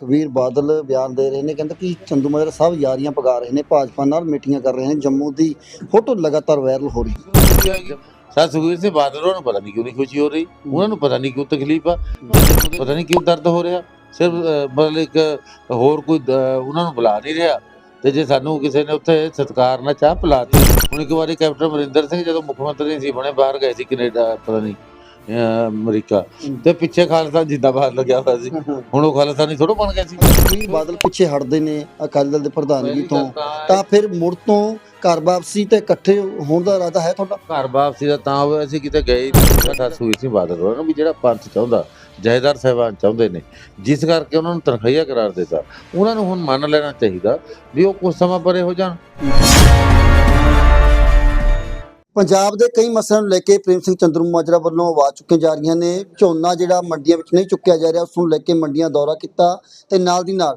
ਸੁਖਬੀਰ ਬਾਦਲ ਬਿਆਨ ਦੇ ਰਹੇ ਨੇ, ਕਹਿੰਦਾ ਕਿ ਚੰਦੂਮਾਜਰਾ ਸਾਹਿਬ ਯਾਰੀਆਂ ਪਗਾ ਰਹੇ ਨੇ, ਭਾਜਪਾ ਨਾਲ ਮੀਟਿੰਗਾਂ ਕਰ ਰਹੇ ਨੇ, ਜੰਮੂ ਦੀ ਫੋਟੋ ਲਗਾਤਾਰ ਵਾਇਰਲ ਹੋ ਰਹੀ ਸਾ ਸੁਖਵੀਰ ਸਿੰਘ ਬਾਦਲ, ਉਹਨਾਂ ਨੂੰ ਪਤਾ ਨਹੀਂ ਕਿਉਂ ਨਹੀਂ ਖੁਸ਼ੀ ਹੋ ਰਹੀ? ਉਹਨਾਂ ਨੂੰ ਪਤਾ ਨਹੀਂ ਕਿਉਂ ਤਕਲੀਫ ਆ? ਪਤਾ ਨਹੀਂ ਕਿਉਂ ਦਰਦ ਹੋ ਰਿਹਾ? ਸਿਰਫ ਮਤਲਬ ਇੱਕ ਹੋਰ ਕੋਈ ਉਹਨਾਂ ਨੂੰ ਬੁਲਾ ਨਹੀਂ ਰਿਹਾ। ਤੇ ਜੇ ਸਾਨੂੰ ਕਿਸੇ ਨੇ ਉੱਥੇ ਸਤਿਕਾਰ ਨਾਲ ਚਾਹ ਪਿਲਾਤੀ ਹੁਣ ਇੱਕ ਵਾਰੀ ਕੈਪਟਨ ਅਮਰਿੰਦਰ ਸਿੰਘ ਜਦੋਂ ਮੁੱਖ ਮੰਤਰੀ ਸੀ, ਬਣੇ ਬਾਹਰ ਗਏ ਸੀ ਕੈਨੇਡਾ, ਪਤਾ ਨਹੀਂ ਅਮਰੀਕਾ। ਤੇ ਪਿੱਛੇ ਖਾਲਸਾ ਜਿੰਦਾਬਾਦ ਲੱਗਿਆ ਹੋਇਆ ਸੀ। ਹੁਣ ਉਹ ਖਾਲਸਾ ਨਹੀਂ ਥੋੜਾ ਬਣ ਗਿਆ ਸੀ। ਸੁਖਬੀਰ ਬਾਦਲ ਪਿੱਛੇ ਹਟਦੇ ਨੇ ਅਕਾਲੀ ਦਲ ਦੇ ਪ੍ਰਧਾਨਗੀ ਤੋਂ। ਤਾਂ ਫਿਰ ਮੁੜ ਤੋਂ ਘਰ ਵਾਪਸੀ ਤੇ ਇਕੱਠੇ ਹੋਣ ਦਾ ਇਰਾਦਾ ਹੈ ਤੁਹਾਡਾ? ਘਰ ਵਾਪਸੀ ਦਾ ਤਾਂ ਹੋਇਆ ਸੀ ਕਿਤੇ ਗਏ ਨਹੀਂ। ਤਾਂ ਸੁਖਬੀਰ ਸਿੰਘ ਬਾਦਲ ਨੂੰ ਵੀ ਜਿਹੜਾ ਪੰਥ ਚਾਹੁੰਦਾ ਜਾਇਦਾਰ ਸਾਹਿਬਾਨ ਚਾਹੁੰਦੇ ਨੇ। ਜਿਸ ਕਰਕੇ ਉਹਨਾਂ ਨੂੰ ਤਨਖਾਹੀਆ ਕਰਾਰ ਦਿੱਤਾ। ਉਹਨਾਂ ਨੂੰ ਹੁਣ ਮੰਨ ਲੈਣਾ ਚਾਹੀਦਾ ਵੀ ਉਹ ਕੁਝ ਸਮਾਂ ਪਰੇ ਹੋ ਜਾਣ। ਪੰਜਾਬ ਦੇ ਕਈ ਮਸਲਿਆਂ ਨੂੰ ਲੈ ਕੇ ਪ੍ਰੇਮ ਸਿੰਘ ਚੰਦਰੂ ਮਾਜਰਾ ਵੱਲੋਂ ਆਵਾਜ਼ ਚੁੱਕੀਆਂ ਜਾ ਰਹੀਆਂ ਨੇ। ਝੋਨਾ ਜਿਹੜਾ ਮੰਡੀਆਂ ਵਿੱਚ ਨਹੀਂ ਚੁੱਕਿਆ ਜਾ ਰਿਹਾ, ਉਸ ਨੂੰ ਲੈ ਕੇ ਮੰਡੀਆਂ ਦੌਰਾ ਕੀਤਾ ਤੇ ਨਾਲ ਦੀ ਨਾਲ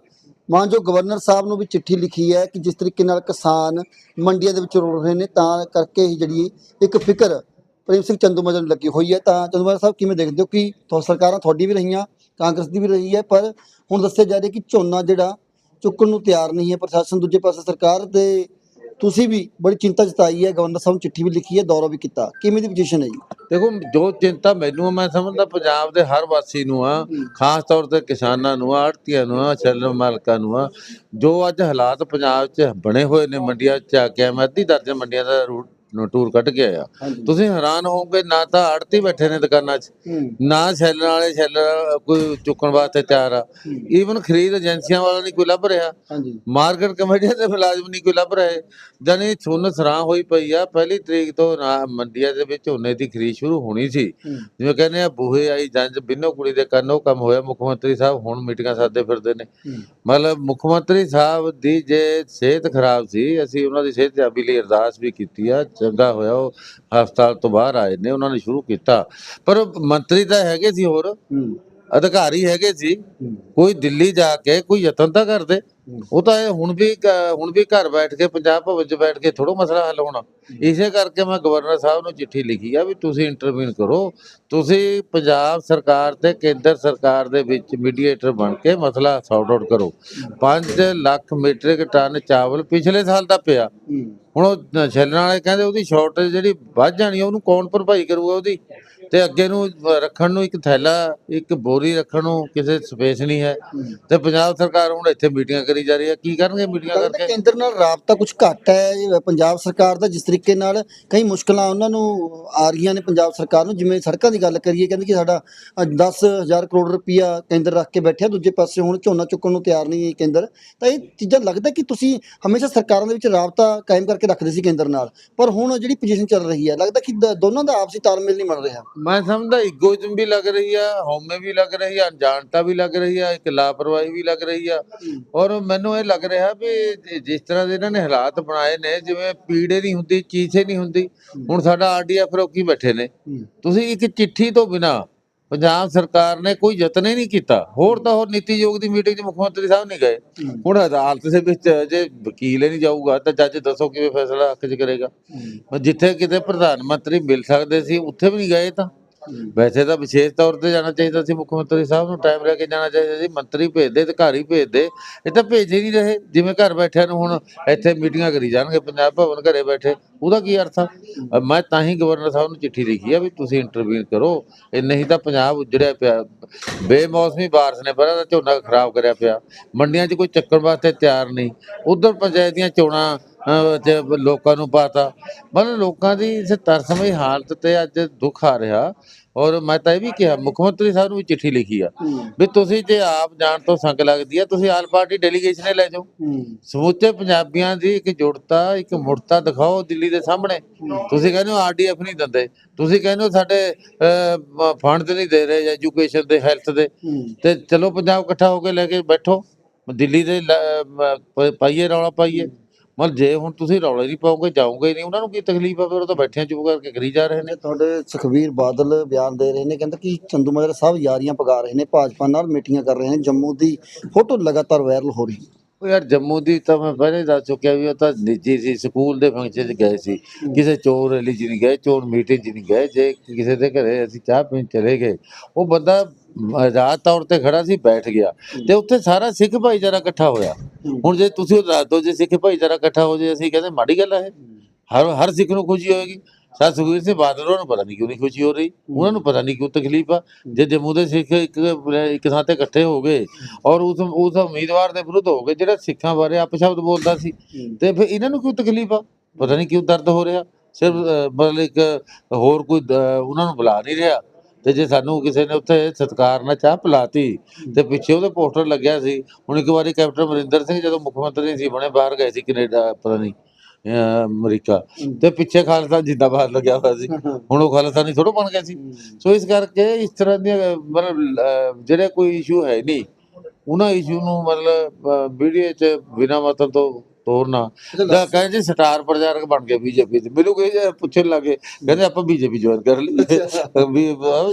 ਮਾਨਯੋਗ ਗਵਰਨਰ ਸਾਹਿਬ ਨੂੰ ਵੀ ਚਿੱਠੀ ਲਿਖੀ ਹੈ ਕਿ ਜਿਸ ਤਰੀਕੇ ਨਾਲ ਕਿਸਾਨ ਮੰਡੀਆਂ ਦੇ ਵਿੱਚ ਰੁਲ ਰਹੇ ਨੇ, ਤਾਂ ਕਰਕੇ ਹੀ ਜਿਹੜੀ ਇੱਕ ਫਿਕਰ ਪ੍ਰੇਮ ਸਿੰਘ ਚੰਦੂ ਮਾਜਰਾ ਨੂੰ ਲੱਗੀ ਹੋਈ ਹੈ। ਤਾਂ ਚੰਦੂ ਮਾਜਰਾ ਸਾਹਿਬ, ਕਿਵੇਂ ਦੇਖਦੇ ਹੋ ਕਿ ਤੁਹਾ ਸਰਕਾਰਾਂ ਤੁਹਾਡੀ ਵੀ ਰਹੀਆਂ, ਕਾਂਗਰਸ ਦੀ ਵੀ ਰਹੀ ਹੈ, ਪਰ ਹੁਣ ਦੱਸਿਆ ਜਾ ਰਿਹਾ ਕਿ ਝੋਨਾ ਜਿਹੜਾ ਚੁੱਕਣ ਨੂੰ ਤਿਆਰ ਨਹੀਂ ਹੈ ਪ੍ਰਸ਼ਾਸਨ ਦੂਜੇ ਪਾਸੇ ਸਰਕਾਰ ਤੇ ਤੁਸੀਂ ਵੀ ਬੜੀ ਚਿੰਤਾ ਜਤਾਈ ਹੈ ਗਵਰਨਰ ਸਾਹਿਬ ਨੂੰ ਚਿੱਠੀ ਵੀ ਲਿਖੀ ਹੈ ਦੌਰਾ ਵੀ ਕੀਤਾ। ਕਿਵੇਂ ਦੀ ਪੋਜੀਸ਼ਨ ਹੈ ਜੀ? ਦੇਖੋ ਜੋ ਚਿੰਤਾ ਮੈਨੂੰ ਆ, ਮੈਂ ਸਮਝਦਾ ਪੰਜਾਬ ਦੇ ਹਰ ਵਾਸੀ ਨੂੰ ਆ ਖਾਸ ਤੌਰ ਤੇ ਕਿਸਾਨਾਂ ਨੂੰ ਆ ਆੜਤੀਆਂ ਨੂੰ ਆ ਛੱਲਣ ਮਾਲਕਾਂ ਨੂੰ ਆ ਜੋ ਅੱਜ ਹਾਲਾਤ ਪੰਜਾਬ 'ਚ ਬਣੇ ਹੋਏ ਨੇ ਮੰਡੀਆਂ 'ਚ ਆ ਕੇ ਮੈਂ ਅੱਧੀ ਦਰਜਨ ਮੰਡੀਆਂ ਦਾ ਰੂਟ ਟੂਰ ਕੱਢ ਕੇ ਆਇਆ। ਤੁਸੀਂ ਹੈਰਾਨ ਹੋਵੋਗੇ ਨਾ ਤਾਂ ਆੜਤੀ ਬੈਠੇ ਨੇ ਦੁਕਾਨਾਂ 'ਚ। ਨਾ ਛੈਲਣ ਵਾਲੇ ਛੈਲਣ ਕੋਈ ਚੁੱਕਣ ਵਾਸਤੇ ਤਿਆਰ ਆ। ਈਵਨ ਖਰੀਦ ਏਜੰਸੀਆਂ ਵਾਲਾ ਨਹੀਂ ਕੋਈ ਲੱਭ ਰਿਹਾ। ਮਾਰਕੀਟ ਕਮੇਟੀਆਂ ਦੇ ਮੁਲਾਜ਼ਮ ਨਹੀਂ ਕੋਈ ਲੱਭ ਰਹੇ। ਜਾਨੀ ਸੁੰਨ ਸਰਾਂ ਹੋਈ ਪਈ ਆ ਪਹਿਲੀ ਤਰੀਕ ਤੋਂ ਨਾ ਮੰਡੀਆਂ ਦੇ ਵਿੱਚ ਝੋਨੇ ਦੀ ਖਰੀਦ ਸ਼ੁਰੂ ਹੋਣੀ ਸੀ। ਜਿਵੇਂ ਕਹਿੰਦੇ ਆ ਬੂਹੇ ਆਈ ਜੰਜ ਬਿੰਨੋ ਕੁੜੀ ਦੇ ਕੰਨ ਕੰਮ ਹੋਇਆ। ਮੁੱਖ ਮੰਤਰੀ ਸਾਹਿਬ ਹੁਣ ਮੀਟਿੰਗਾਂ ਸਾਦੇ ਫਿਰਦੇ ਨੇ। ਮਤਲਬ ਮੁੱਖ ਮੰਤਰੀ ਸਾਹਿਬ ਦੀ ਜੇ ਸਿਹਤ ਖਰਾਬ ਸੀ, ਅਸੀਂ ਉਹਨਾਂ ਦੀ ਸਿਹਤ ਜਾਬੀ ਲਈ ਅਰਦਾਸ ਵੀ ਕੀਤੀ ਆ, ਚੰਗਾ ਹੋਇਆ ਉਹ ਹਸਪਤਾਲ ਤੋਂ ਬਾਹਰ ਆਏ ਨੇ, ਉਹਨਾਂ ਨੇ ਸ਼ੁਰੂ ਕੀਤਾ। ਪਰ ਮੰਤਰੀ ਤਾਂ ਹੈਗੇ ਸੀ ਹੋਰ। ਅਧਿਕਾਰੀ ਹੈਗੇ ਸੀ ਕੋਈ ਦਿੱਲੀ ਜਾ ਕੇ ਕੋਈ ਯਤਨ ਤਾਂ ਕਰਦੇ। ਉਹ ਤਾਂ ਇਹ ਹੁਣ ਵੀ ਹੁਣ ਵੀ ਘਰ ਬੈਠ ਕੇ ਪੰਜਾਬ ਭਵਨ 'ਚ ਬੈਠ ਕੇ ਥੋੜੋ ਮਸਲਾ ਹੱਲ ਹੋਣਾ। ਇਸੇ ਕਰਕੇ ਮੈਂ ਗਵਰਨਰ ਸਾਹਿਬ ਨੂੰ ਚਿੱਠੀ ਲਿਖੀ ਆ ਵੀ ਤੁਸੀਂ ਇੰਟਰਵੀਨ ਕਰੋ। ਤੁਸੀਂ ਪੰਜਾਬ ਸਰਕਾਰ ਤੇ ਕੇਂਦਰ ਸਰਕਾਰ ਦੇ ਵਿੱਚ ਮੀਡੀਏਟਰ ਬਣ ਕੇ ਮਸਲਾ ਸੌਟ ਆਊਟ ਕਰੋ। 5 ਲੱਖ ਮੀਟ੍ਰਿਕ ਟਨ ਚਾਵਲ ਪਿਛਲੇ ਸਾਲ ਦਾ ਪਿਆ। ਹੁਣ ਉਹ ਛੱਲਣ ਵਾਲੇ ਕਹਿੰਦੇ ਉਹਦੀ ਸ਼ਾਰਟੇਜ ਜਿਹੜੀ ਵੱਧ ਜਾਣੀ ਉਹਨੂੰ ਕੌਣ ਭਰਪਾਈ ਕਰੂਗਾ ਉਹਦੀ? ਤੇ ਅੱਗੇ ਨੂੰ ਰੱਖਣ ਨੂੰ ਇੱਕ ਥੈਲਾ ਇੱਕ ਬੋਰੀ ਰੱਖਣ ਨੂੰ ਕਿਸੇ ਸਪੇਸ ਨਹੀਂ ਹੈ। ਤੇ ਪੰਜਾਬ ਸਰਕਾਰ ਹੁਣ ਇੱਥੇ ਮੀਟਿੰਗਾਂ ਕਰੀ ਜਾ ਰਹੀ ਹੈ। ਕੀ ਕਰਨਗੇ ਮੀਟਿੰਗਾਂ ਕਰਕੇ? ਕੇਂਦਰ ਨਾਲ ਰਾਬਤਾ ਕੁਝ ਘੱਟ ਹੈ। ਪੰਜਾਬ ਸਰਕਾਰ ਦਾ ਜਿਸ ਤਰੀਕੇ ਨਾਲ ਕਈ ਮੁਸ਼ਕਲਾਂ ਉਹਨਾਂ ਨੂੰ ਆ ਰਹੀਆਂ ਨੇ ਪੰਜਾਬ ਸਰਕਾਰ ਨੂੰ। ਜਿਵੇਂ ਸੜਕਾਂ ਦੀ ਗੱਲ ਕਰੀਏ ਕਹਿੰਦੇ ਕਿ ਸਾਡਾ ਅ, 10000 ਕਰੋੜ ਰੁਪਇਆ ਕੇਂਦਰ ਰੱਖ ਕੇ ਬੈਠਿਆ ਦੂਜੇ ਪਾਸੇ ਹੁਣ ਝੋਨਾ ਚੁੱਕਣ ਨੂੰ ਤਿਆਰ ਨਹੀਂ ਹੈ ਕੇਂਦਰ। ਤਾਂ ਇਹ ਚੀਜ਼ਾਂ ਲੱਗਦਾ ਕਿ ਤੁਸੀਂ ਹਮੇਸ਼ਾ ਸਰਕਾਰਾਂ ਦੇ ਵਿੱਚ ਰਾਬਤਾ ਕਾਇਮ ਕਰਕੇ ਰੱਖਦੇ ਸੀ ਕੇਂਦਰ ਨਾਲ। ਪਰ ਹੁਣ ਜਿਹੜੀ ਪੋਜੀਸ਼ਨ ਚੱਲ ਰਹੀ ਹੈ ਲੱਗਦਾ ਕਿ ਦੋਨਾਂ ਦਾ ਆਪਸੀ ਤਾਲਮੇਲ ਨਹੀਂ ਬਣ ਰਿਹਾ। ਮੈਂ ਸਮਝਦਾ ਇਗੋਇਜ਼ਮ ਵੀ ਲੱਗ ਰਹੀ ਆ ਹਉਮੈ ਵੀ ਲੱਗ ਰਹੀ ਆ ਅਣਜਾਣਤਾ ਵੀ ਲੱਗ ਰਹੀ ਆ ਇੱਕ ਲਾਪਰਵਾਹੀ ਵੀ ਲੱਗ ਰਹੀ ਆ। ਔਰ ਮੈਨੂੰ ਇਹ ਲੱਗ ਰਿਹਾ ਵੀ ਜਿਸ ਤਰ੍ਹਾਂ ਦੇ ਇਹਨਾਂ ਨੇ ਹਾਲਾਤ ਬਣਾਏ ਨੇ ਜਿਵੇਂ ਪੀੜੇ ਨਹੀਂ ਹੁੰਦੀ ਚੀਸੇ ਨਹੀਂ ਹੁੰਦੀ ਹੁਣ ਸਾਡਾ ਆਰਡੀਐਫ ਰੋਕੀ ਬੈਠੇ ਨੇ। ਤੁਸੀਂ ਇੱਕ ਚਿੱਠੀ ਤੋਂ ਬਿਨਾ ਪੰਜਾਬ ਸਰਕਾਰ ਨੇ ਕੋਈ ਯਤਨ ਹੀ ਨਹੀਂ ਕੀਤਾ। ਹੋਰ ਤਾਂ ਹੋਰ ਨੀਤੀ ਯੋਗ ਦੀ ਮੀਟਿੰਗ 'ਚ ਮੁੱਖ ਮੰਤਰੀ ਸਾਹਿਬ ਨਹੀਂ ਗਏ। ਹੁਣ ਅਦਾਲਤ ਦੇ ਵਿੱਚ ਜੇ ਵਕੀਲ ਹੀ ਨਹੀਂ ਜਾਊਗਾ ਤਾਂ ਜੱਜ ਦੱਸੋ ਕਿਵੇਂ ਫੈਸਲਾ ਹੱਕ 'ਚ ਕਰੇਗਾ। ਜਿੱਥੇ ਕਿਤੇ ਪ੍ਰਧਾਨ ਮੰਤਰੀ ਮਿਲ ਸਕਦੇ ਸੀ ਉੱਥੇ ਵੀ ਨਹੀਂ ਗਏ ਤਾਂ। ਵੈਸੇ ਤਾਂ ਵਿਸ਼ੇਸ਼ ਤੌਰ ਤੇ ਜਾਣਾ ਚਾਹੀਦਾ ਸੀ ਮੁੱਖ ਮੰਤਰੀ ਸਾਹਿਬ ਨੂੰ ਟਾਈਮ ਲੈ ਕੇ ਜਾਣਾ ਚਾਹੀਦਾ ਸੀ, ਮੰਤਰੀ ਭੇਜਦੇ ਅਧਿਕਾਰੀ ਭੇਜਦੇ। ਇਹ ਤਾਂ ਭੇਜ ਨਹੀਂ ਰਹੇ, ਜਿਵੇਂ ਘਰ ਬੈਠਿਆਂ ਨੂੰ ਹੁਣ ਇੱਥੇ ਮੀਟਿੰਗਾਂ ਕਰੀ ਜਾਣਗੇ, ਪੰਜਾਬ ਭਵਨ ਘਰੇ ਬੈਠੇ, ਉਹਦਾ ਕੀ ਅਰਥ ਆ? ਮੈਂ ਤਾਂ ਹੀ ਗਵਰਨਰ ਸਾਹਿਬ ਨੂੰ ਚਿੱਠੀ ਲਿਖੀ ਆ ਵੀ ਤੁਸੀਂ ਇੰਟਰਵੀਨ ਕਰੋ, ਇਹ ਨਹੀਂ ਤਾਂ ਪੰਜਾਬ ਉਜੜਿਆ ਪਿਆ। ਬੇਮੌਸਮੀ ਬਾਰਿਸ਼ ਨੇ ਪਹਿਲਾਂ ਤਾਂ ਝੋਨਾ ਖਰਾਬ ਕਰਿਆ ਪਿਆ। ਮੰਡੀਆਂ 'ਚ ਕੋਈ ਚੱਕਰ ਵਾਸਤੇ ਤਿਆਰ ਨਹੀਂ। ਉਧਰ ਪੰਚਾਇਤ ਦੀਆਂ ਚੋਣਾਂ ਤੇ ਲੋਕਾਂ ਨੂੰ ਪਾਤਾ। ਮਤਲਬ ਲੋਕਾਂ ਦੀ ਇਸ ਤਰਸਮਈ ਹਾਲਤ ਤੇ ਅੱਜ ਦੁੱਖ ਆ ਰਿਹਾ। ਔਰ ਮੈਂ ਤਾਂ ਇਹ ਵੀ ਕਿਹਾ ਮੁੱਖ ਮੰਤਰੀ ਸਾਹਿਬ ਨੂੰ ਵੀ ਚਿੱਠੀ ਲਿਖੀ ਆ ਵੀ ਤੁਸੀਂ ਜੇ ਆਪ ਜਾਣ ਤੋਂ ਸੰਗ ਲੱਗਦੀ ਆ ਤੁਸੀਂ ਆਲ ਪਾਰਟੀ ਡੈਲੀਗੇਸ਼ਨ ਲੈ ਜਾਓ। ਸਮੁੱਚੇ ਪੰਜਾਬੀਆਂ ਦੀ ਇੱਕ ਜੁੜਤਾ ਇੱਕ ਮੁੜਤਾ ਦਿਖਾਓ ਦਿੱਲੀ ਦੇ ਸਾਹਮਣੇ। ਤੁਸੀਂ ਕਹਿੰਦੇ ਹੋ ਆਰਡੀਐਫ ਨਹੀਂ ਦਿੰਦੇ। ਤੁਸੀਂ ਕਹਿੰਦੇ ਹੋ ਸਾਡੇ ਫੰਡ ਨਹੀਂ ਦੇ ਰਹੇ ਐਜੂਕੇਸ਼ਨ ਦੇ ਹੈਲਥ ਦੇ। ਤੇ ਚਲੋ ਪੰਜਾਬ ਇਕੱਠਾ ਹੋ ਕੇ ਲੈ ਕੇ ਬੈਠੋ। ਦਿੱਲੀ ਦੇ ਪਾਈਏ ਰੌਲਾ ਪਾਈਏ। ਮਤਲਬ ਜੇ ਹੁਣ ਤੁਸੀਂ ਰੌਲਾ ਨਹੀਂ ਪਾਓਗੇ ਜਾਓਗੇ ਨਹੀਂ ਉਹਨਾਂ ਨੂੰ ਕੀ ਤਕਲੀਫ ਆ? ਫਿਰ ਉਹ ਤਾਂ ਬੈਠਿਆਂ ਚੁੱਪ ਕਰਕੇ ਕਰੀ ਜਾ ਰਹੇ ਨੇ। ਤੁਹਾਡੇ ਸੁਖਬੀਰ ਬਾਦਲ ਬਿਆਨ ਦੇ ਰਹੇ ਨੇ ਕਹਿੰਦੇ ਕਿ ਚੰਦੂ ਮਾਜਰਾ ਸਾਹਿਬ ਯਾਰੀਆਂ ਪਗਾ ਰਹੇ ਨੇ ਭਾਜਪਾ ਨਾਲ ਮੀਟਿੰਗਾਂ ਕਰ ਰਹੇ ਨੇ ਜੰਮੂ ਦੀ ਫੋਟੋ ਲਗਾਤਾਰ ਵਾਇਰਲ ਹੋ ਰਹੀ। ਉਹ ਯਾਰ ਜੰਮੂ ਦੀ ਤਾਂ ਮੈਂ ਪਹਿਲੇ ਦੱਸ ਚੁੱਕਿਆ ਵੀ ਉਹ ਤਾਂ ਨਿੱਜੀ ਸੀ ਸਕੂਲ ਦੇ ਫੰਕਸ਼ਨ 'ਚ ਗਏ ਸੀ। ਕਿਸੇ ਚੋਣ ਰੈਲੀ 'ਚ ਨਹੀਂ ਗਏ ਚੋਣ ਮੀਟਿੰਗ 'ਚ ਨਹੀਂ ਗਏ। ਜੇ ਕਿਸੇ ਦੇ ਘਰੇ ਅਸੀਂ ਚਾਹ ਪੀਣ ਚਲੇ ਗਏ ਉਹ ਬੰਦਾ ਆਜ਼ਾਦ ਤੌਰ ਤੇ ਖੜਾ ਸੀ ਬੈਠ ਗਿਆ। ਤੇ ਉੱਥੇ ਸਾਰਾ ਸਿੱਖ ਭਾਈਚਾਰਾ ਇਕੱਠਾ ਹੋਇਆ। ਹੁਣ ਜੇ ਤੁਸੀਂ ਉਹ ਦੱਸ ਦਿਓ ਜੇ ਸਿੱਖ ਭਾਈਚਾਰਾ ਇਕੱਠਾ ਹੋ ਜੇ ਅਸੀਂ ਕਹਿੰਦੇ ਮਾੜੀ ਗੱਲ ਹੈ। ਹਰ ਹਰ ਸਿੱਖ ਨੂੰ ਖੁਸ਼ੀ ਹੋਏਗੀ। ਸਾ ਸੁਖਵੀਰ ਸਿੰਘ ਬਾਦਲ ਨੂੰ ਪਤਾ ਨਹੀਂ ਕਿਉਂ ਨਹੀਂ ਖੁਸ਼ੀ ਹੋ ਰਹੀ। ਉਹਨਾਂ ਨੂੰ ਪਤਾ ਨਹੀਂ ਕਿਉਂ ਤਕਲੀਫ ਆ। ਜੇ ਜੰਮੂ ਦੇ ਸਿੱਖ ਇੱਕ ਇੱਕ ਥਾਂ ਤੇ ਇਕੱਠੇ ਹੋ ਗਏ ਔਰ ਉਸ ਉਸ ਉਮੀਦਵਾਰ ਦੇ ਵਿਰੁੱਧ ਹੋ ਗਏ ਜਿਹੜਾ ਸਿੱਖਾਂ ਬਾਰੇ ਅਪਸ਼ਬਦ ਬੋਲਦਾ ਸੀ ਤੇ ਫਿਰ ਇਹਨਾਂ ਨੂੰ ਕਿਉਂ ਤਕਲੀਫ ਆ? ਪਤਾ ਨਹੀਂ ਕਿਉਂ ਦਰਦ ਹੋ ਰਿਹਾ? ਸਿਰਫ ਮਤਲਬ ਇੱਕ ਹੋਰ ਕੋਈ ਦ- ਉਹਨਾਂ ਨੂੰ ਬੁਲਾ ਨਹੀਂ ਰਿਹਾ। ਤੇ ਜੇ ਸਾਨੂੰ ਕਿਸੇ ਨੇ ਉੱਥੇ ਸਤਿਕਾਰ ਨਾਲ ਚਾਹ ਪਿਲਾਤੀ ਤੇ ਪਿੱਛੇ ਉਹਦੇ ਪੋਸਟਰ ਲੱਗਿਆ ਸੀ ਹੁਣ ਇੱਕ ਵਾਰੀ ਕੈਪਟਨ ਅਮਰਿੰਦਰ ਸਿੰਘ ਜਦੋਂ ਮੁੱਖ ਮੰਤਰੀ ਸੀ ਬਣੇ ਬਾਹਰ ਗਏ ਸੀ ਕੈਨੇਡਾ ਪਤਾ ਨਹੀਂ ਅਮਰੀਕਾ। ਤੇ ਪਿੱਛੇ ਖਾਲਸਾ ਜਿੰਦਾਬਾਦ ਲੱਗਿਆ ਹੋਇਆ ਸੀ। ਹੁਣ ਉਹ ਖਾਲਸਾ ਨਹੀਂ ਥੋੜਾ ਬਣ ਗਿਆ ਸੀ। ਸੋ ਇਸ ਕਰਕੇ ਇਸ ਤਰ੍ਹਾਂ ਅਹ, ਮਤਲਬ ਜਿਹੜੇ ਕੋਈ ਇਸ਼ੂ ਹੈ ਨਹੀਂ ਉਹਨਾਂ ਇਸ਼ੂ ਨੂੰ ਮਤਲਬ ਵੀਡੀਓ ਚ ਬਿਨਾਂ ਮਤਲਬ ਤੋਂ ਤੋਰਨਾ। ਦਾ ਕਹਿੰਦੇ ਸਟਾਰ ਪ੍ਰਚਾਰਕ ਬਣ ਗਏ ਬੀਜੇਪੀ ਦੇ। ਮੈਨੂੰ ਜੇ ਪੁੱਛਣ ਲੱਗੇ ਕਹਿੰਦੇ ਆਪਾਂ ਬੀਜੇਪੀ ਜੁਆਇਨ ਕਰ ਲਈ ਵੀ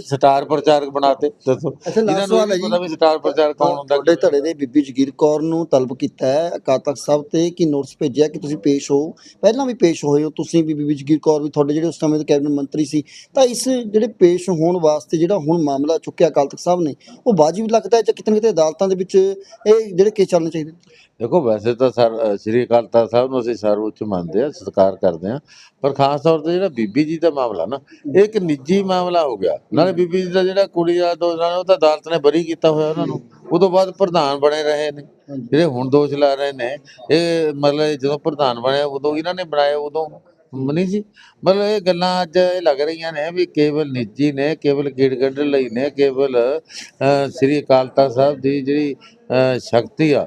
ਸਟਾਰ ਪ੍ਰਚਾਰਕ ਬਣਾਤੇ। ਦੱਸੋ। ਇਹਨਾਂ ਨੂੰ ਸਵਾਲ ਹੈ ਇਹ ਜੀ। ਪਤਾ ਵੀ ਸਟਾਰ ਪ੍ਰਚਾਰਕ ਕੌਣ ਹੁੰਦਾ। ਤੁਹਾਡੇ ਧੜੇ ਦੇ ਬੀਬੀ ਜਗੀਰ ਕੌਰ ਨੂੰ ਤਲਬ ਕੀਤਾ ਹੈ। ਅਕਾਲ ਤਖਤ ਸਾਹਿਬ ਤੇ ਕਿ ਨੋਟਿਸ ਭੇਜਿਆ ਕਿ ਤੁਸੀਂ ਪੇਸ਼ ਹੋ? ਪਹਿਲਾਂ ਵੀ ਪੇਸ਼ ਹੋਏ ਹੋ ਤੁਸੀਂ ਵੀ ਬੀਬੀ ਜਗੀਰ ਕੌਰ ਵੀ। ਤੁਹਾਡੇ ਜਿਹੜੇ ਉਸ ਸਮੇਂ ਦੇ ਕੈਬਨਿਟ ਮੰਤਰੀ ਸੀ ਤਾਂ ਇਸ ਜਿਹੜੇ ਪੇਸ਼ ਹੋਣ ਵਾਸਤੇ ਜਿਹੜਾ ਹੁਣ ਮਾਮਲਾ ਚੁੱਕਿਆ ਅਕਾਲ ਤਖਤ ਸਾਹਿਬ ਨੇ ਉਹ ਵਾਜਿਬ ਲੱਗਦਾ ਹੈ ਜਾਂ ਕਿਤੇ ਨਾ ਕਿਤੇ ਅਦਾਲਤਾਂ ਦੇ ਵਿੱਚ ਇਹ ਜਿਹੜੇ ਕੇਸ ਚੱਲਣੇ ਚਾਹੀਦੇ ਦੇਖੋ ਵੈਸੇ ਤਾਂ ਸਰ ਸ਼੍ਰੀ ਅਕਾਲ ਤਖਤ ਸਾਹਿਬ ਨੂੰ ਅਸੀਂ ਸਰਵਉੱਚ ਮੰਨਦੇ ਆ ਸਤਿਕਾਰ ਕਰਦੇ ਆ ਪਰ ਖਾਸ ਤੌਰ ਤੇ ਜਿਹੜਾ ਬੀਬੀ ਜੀ ਦਾ ਮਾਮਲਾ ਨਾ ਇਹ ਇੱਕ ਨਿੱਜੀ ਮਾਮਲਾ ਹੋ ਗਿਆ। ਨਾਲੇ ਬੀਬੀ ਜੀ ਦਾ ਜਿਹੜਾ ਕੁੜੀ ਦਾ ਦੋਸ਼ ਨਾਲ ਉਹ ਤਾਂ ਅਦਾਲਤ ਨੇ ਬਰੀ ਕੀਤਾ ਹੋਇਆ ਉਹਨਾਂ ਨੂੰ। ਉਦੋਂ ਬਾਅਦ ਪ੍ਰਧਾਨ ਬਣੇ ਰਹੇ ਨੇ। ਜਿਹੜੇ ਹੁਣ ਦੋਸ਼ ਲਾ ਰਹੇ ਨੇ ਇਹ ਮਤਲਬ ਜਦੋਂ ਪ੍ਰਧਾਨ ਬਣਿਆ ਉਦੋਂ ਇਹਨਾਂ ਨੇ ਬਣਾਇਆ ਉਦੋਂ ਨਹੀਂ ਸੀ। ਮਤਲਬ ਇਹ ਗੱਲਾਂ ਅੱਜ ਇਹ ਲੱਗ ਰਹੀਆਂ ਨੇ ਵੀ ਕੇਵਲ ਨਿੱਜੀ ਨੇ ਕੇਵਲ ਕੀੜ ਕੱਢਣ ਲਈ ਨੇ ਕੇਵਲ ਸ੍ਰੀ ਅਕਾਲ ਤਖਤ ਸਾਹਿਬ ਦੀ ਜਿਹੜੀ ਸ਼ਕਤੀ ਆ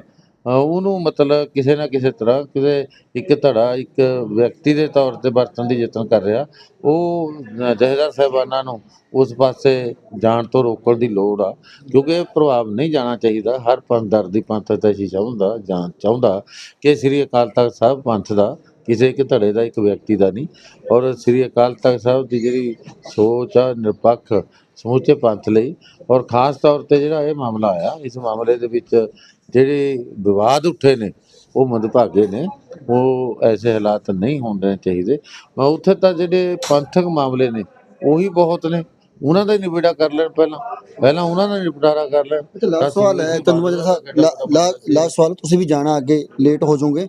ਉਹਨੂੰ ਮਤਲਬ ਕਿਸੇ ਨਾ ਕਿਸੇ ਤਰ੍ਹਾਂ ਕਿਸੇ ਇੱਕ ਧੜਾ ਇੱਕ ਵਿਅਕਤੀ ਦੇ ਤੌਰ ਤੇ ਵਰਤਣ ਦੀ ਯਤਨ ਕਰ ਰਿਹਾ। ਉਹ ਅ, ਜਥੇਦਾਰ ਸਾਹਿਬਾਨਾਂ ਨੂੰ ਉਸ ਪਾਸੇ ਜਾਣ ਤੋਂ ਰੋਕਣ ਦੀ ਲੋੜ ਆ ਕਿਉਂਕਿ ਇਹ ਪ੍ਰਭਾਵ ਨਹੀਂ ਜਾਣਾ ਚਾਹੀਦਾ। ਹਰ ਪੰਥ ਦਰ ਦੀ ਪੰਥ 'ਤੇ ਇਹੀ ਚਾਹੁੰਦਾ ਜਾਂ ਚਾਹੁੰਦਾ ਕਿ ਸ੍ਰੀ ਅਕਾਲ ਤਖਤ ਸਾਹਿਬ ਪੰਥ ਦਾ ਕਿਸੇ ਇੱਕ ਧੜੇ ਦਾ ਇੱਕ ਵਿਅਕਤੀ ਦਾ ਨਹੀਂ। ਔਰ ਸ੍ਰੀ ਅਕਾਲ ਤਖਤ ਸਾਹਿਬ ਦੀ ਜਿਹੜੀ ਸੋਚ ਆ ਨਿਰਪੱਖ ਸਮੁੱਚੇ ਪੰਥ ਲਈ ਔਰ ਖਾਸ ਤੌਰ ਤੇ ਜਿਹੜਾ ਇਹ ਮਾਮਲਾ ਆਇਆ ਇਸ ਮਾਮਲੇ ਦੇ ਵਿੱਚ ਜਿਹੜੇ ਵਿਵਾਦ ਉੱਠੇ ਨੇ ਉਹ ਮੰਦਭਾਗੇ ਨੇ ਉਹ ਐਸੇ ਹਾਲਾਤ ਨਹੀਂ ਹੋਣੇ ਚਾਹੀਦੇ। ਮੈਂ ਉੱਥੇ ਤਾਂ ਜਿਹੜੇ ਪੰਥਕ ਮਾਮਲੇ ਨੇ ਉਹੀ ਬਹੁਤ ਨੇ। ਉਹਨਾਂ ਦਾ ਨਿਬੇੜਾ ਕਰ ਲੈਣ ਪਹਿਲਾਂ। ਪਹਿਲਾਂ ਉਹਨਾਂ ਦਾ ਨਿਪਟਾਰਾ ਕਰ ਲੈਣ। ਲਾਸਟ ਸਵਾਲ ਹੈ ਤਨਵਰ ਸਾਹਿਬ ਲਾਸਟ ਸਵਾਲ ਤੁਸੀਂ ਵੀ ਜਾਣਾ ਅੱਗੇ ਲੇਟ ਹੋ ਜਾਓਗੇ।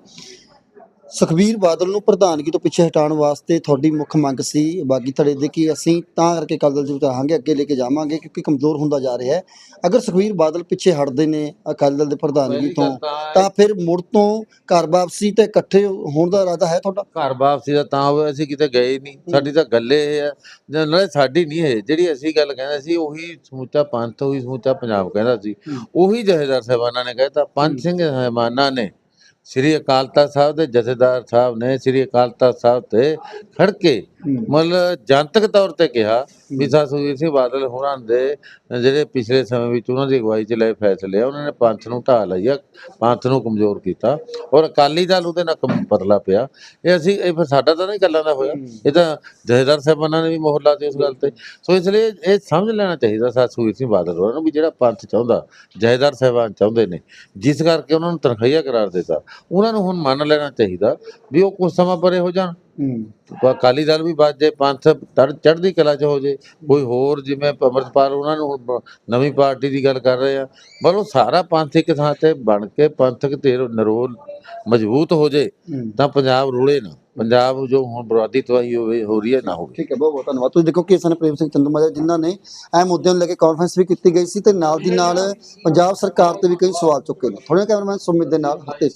ਸੁਖਬੀਰ ਬਾਦਲ ਨੂੰ ਪ੍ਰਧਾਨਗੀ ਤੋਂ ਪਿੱਛੇ ਹਟਾਉਣ ਵਾਸਤੇ ਤੁਹਾਡੀ ਮੁੱਖ ਮੰਗ ਸੀ। ਬਾਗੀ ਧੜੇ ਦੇ ਕਿ ਅਸੀਂ ਤਾਂ ਕਰਕੇ ਅਕਾਲੀ ਦਲ ਦੇ ਵਿੱਚ ਰਹਾਂਗੇ ਅੱਗੇ ਲੈ ਕੇ ਜਾਵਾਂਗੇ ਕਿਉਂਕਿ ਕਮਜ਼ੋਰ ਹੁੰਦਾ ਜਾ ਰਿਹਾ ਹੈ। ਅਗਰ ਸੁਖਬੀਰ ਬਾਦਲ ਪਿੱਛੇ ਹਟਦੇ ਨੇ ਅਕਾਲੀ ਦਲ ਦੇ ਪ੍ਰਧਾਨਗੀ ਤੋਂ ਤਾਂ ਫਿਰ ਮੁੜ ਤੋਂ ਘਰ ਵਾਪਸੀ ਤੇ ਇਕੱਠੇ ਹੋਣ ਦਾ ਇਰਾਦਾ ਹੈ ਤੁਹਾਡਾ? ਘਰ ਵਾਪਸੀ ਦਾ ਤਾਂ ਹੋਇਆ ਅਸੀਂ ਕਿਤੇ ਗਏ ਹੀ। ਨਹੀਂ ਸਾਡੀ ਤਾਂ ਗੱਲੇ ਇਹ ਜਾਂ ਨਾਲੇ ਸਾਡੀ ਨਹੀਂ ਇਹ ਜਿਹੜੀ ਅਸੀਂ ਗੱਲ ਕਹਿੰਦੇ ਸੀ ਉਹੀ ਸਮੁੱਚਾ ਪੰਥ ਉਹੀ ਸਮੁੱਚਾ ਪੰਜਾਬ ਕਹਿੰਦਾ ਸੀ। ਉਹੀ ਜਥੇਦਾਰ ਸਾਹਿਬਾਨਾਂ ਨੇ ਕਹਿਤਾ ਪੰਜ ਸਿੰਘ ਸਾਹਿਬਾਨਾਂ ਨੇ ਸ੍ਰੀ ਅਕਾਲ ਤਖਤ ਸਾਹਿਬ ਦੇ ਜਥੇਦਾਰ ਸਾਹਿਬ ਨੇ ਸ੍ਰੀ ਅਕਾਲ ਤਖਤ ਸਾਹਿਬ ਤੇ ਖੜ ਕੇ ਮਤਲਬ ਜਨਤਕ ਤੌਰ ਤੇ ਕਿਹਾ ਵੀ ਸਾ ਸੁਖਬੀਰ ਸਿੰਘ ਬਾਦਲ ਹੋਰਾਂ ਦੇ ਜਿਹੜੇ ਪਿਛਲੇ ਸਮੇਂ ਵਿੱਚ ਉਹਨਾਂ ਦੀ ਅਗਵਾਈ 'ਚ ਲਏ ਫੈਸਲੇ ਆ ਉਹਨਾਂ ਨੇ ਪੰਥ ਨੂੰ ਢਾਹ ਲਈ ਆ ਪੰਥ ਨੂੰ ਕਮਜ਼ੋਰ ਕੀਤਾ ਔਰ ਅਕਾਲੀ ਦਲ ਉਹਦੇ ਨਾਲ ਪਤਲਾ ਪਿਆ। ਇਹ ਅਸੀਂ ਇਹ ਫਿਰ ਸਾਡਾ ਤਾਂ ਨਹੀਂ ਗੱਲਾਂ ਦਾ ਹੋਇਆ। ਇਹ ਤਾਂ ਜਥੇਦਾਰ ਸਾਹਿਬਾਨਾਂ ਨੇ ਵੀ ਮੋਹਰ ਲਾਤੀ ਉਸ ਗੱਲ ਤੇ। ਸੋ ਇਸ ਲਈ ਇਹ ਸਮਝ ਲੈਣਾ ਚਾਹੀਦਾ ਸਾ ਸੁਖਬੀਰ ਸਿੰਘ ਬਾਦਲ ਹੋਰਾਂ ਨੂੰ ਵੀ ਜਿਹੜਾ ਪੰਥ ਚਾਹੁੰਦਾ ਜਥੇਦਾਰ ਸਾਹਿਬਾਨ ਚਾਹੁੰਦੇ ਨੇ ਜਿਸ ਕਰਕੇ ਉਹਨਾਂ ਨੂੰ ਤਨਖਾਹੀਆ ਕਰਾਰ ਦਿੱਤਾ। ਉਹਨਾਂ ਨੂੰ ਹੁਣ ਮੰਨ ਲੈਣਾ ਚਾਹੀਦਾ ਵੀ ਉਹ ਕੁਝ ਸਮਾਂ ਪਰੇ ਹੋ ਜਾਣ। ਅਕਾਲੀ ਦਲ ਵੀ ਬਚ ਜੇ ਪੰਥ ਚੜ੍ਹਦੀ ਕਲਾ ਚ ਹੋ ਜੇ ਕੋਈ ਹੋਰ ਜਿਵੇਂ ਅੰਮ੍ਰਿਤਪਾਲ ਉਹਨਾਂ ਨੂੰ ਨਵੀਂ ਪਾਰਟੀ ਦੀ ਗੱਲ ਕਰ ਰਹੇ ਆ ਪਰ ਉਹ ਸਾਰਾ ਪੰਥ ਇੱਕ ਥਾਂ ਤੇ ਬਣ ਕੇ ਪੰਥਕ ਧਿਰ ਨਰੋਲ ਮਜ਼ਬੂਤ ਹੋ ਜੇ ਤਾਂ ਪੰਜਾਬ ਰੁਲੇ ਨਾ। ਪੰਜਾਬ ਜੋ ਹੁਣ ਬਰਬਾਦੀ ਤਬਾਹੀ ਹੋਵੇ ਹੋ ਰਹੀ ਹੈ ਨਾ ਹੋਵੇ। ਠੀਕ ਹੈ ਬਹੁਤ ਬਹੁਤ ਧੰਨਵਾਦ। ਤੁਸੀਂ ਦੇਖੋ ਕਿ ਸਨ ਪ੍ਰੇਮ ਸਿੰਘ ਚੰਦੂਮਾਜਰਾ ਜਿਨ੍ਹਾਂ ਨੇ ਇਹ ਮੁੱਦਿਆਂ ਨੂੰ ਲੈ ਕੇ ਕਾਨਫਰੰਸ ਵੀ ਕੀਤੀ ਗਈ ਸੀ ਤੇ ਨਾਲ ਦੀ ਨਾਲ ਪੰਜਾਬ ਸਰਕਾਰ ਤੇ ਵੀ ਕਈ ਸਵਾਲ ਚੁੱਕੇ ਨੇ। ਥੋੜੇ ਕੈਮਰਾਮੈਨ ਸੁਮਿਤ ਦੇ ਨਾਲ ਹਤੇ